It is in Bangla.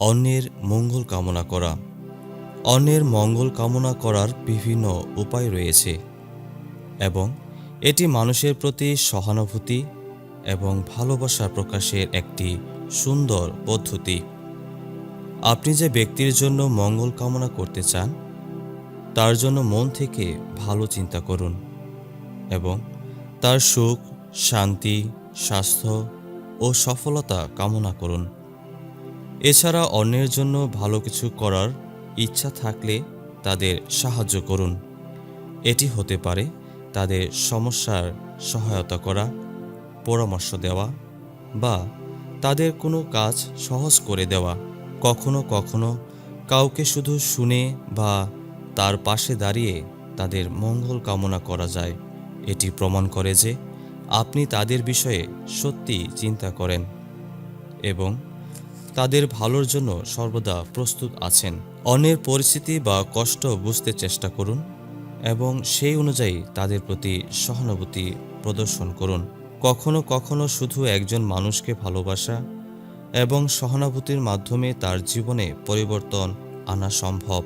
অন্যের মঙ্গল কামনা করা। অন্যের মঙ্গল কামনা করার বিভিন্ন উপায় রয়েছে এবং এটি মানুষের প্রতি সহানুভূতি এবং ভালোবাসা প্রকাশের একটি সুন্দর পদ্ধতি। আপনি যে ব্যক্তির জন্য মঙ্গল কামনা করতে চান, তার জন্য মন থেকে ভালো চিন্তা করুন এবং তার সুখ, শান্তি, স্বাস্থ্য ও সফলতা কামনা করুন। এছাড়া অন্যের জন্য ভালো কিছু করার ইচ্ছা থাকলে তাদের সাহায্য করুন। এটি হতে পারে তাদের সমস্যার সহায়তা করা, পরামর্শ দেওয়া বা তাদের কোনো কাজ সহজ করে দেওয়া। কখনো কখনো কাউকে শুধু শুনে বা তার পাশে দাঁড়িয়ে তাদের মঙ্গল কামনা করা যায়। এটি প্রমাণ করে যে আপনি তাদের বিষয়ে সত্যি চিন্তা করেন এবং তাদের ভালোর জন্য সর্বদা প্রস্তুত আছেন। অন্যের পরিস্থিতি বা কষ্ট বুঝতে চেষ্টা করুন এবং সেই অনুযায়ী তাদের প্রতি সহানুভূতি প্রদর্শন করুন। কখনো কখনো শুধু একজন মানুষকে ভালোবাসা এবং সহানুভূতির মাধ্যমে তার জীবনে পরিবর্তন আনা সম্ভব।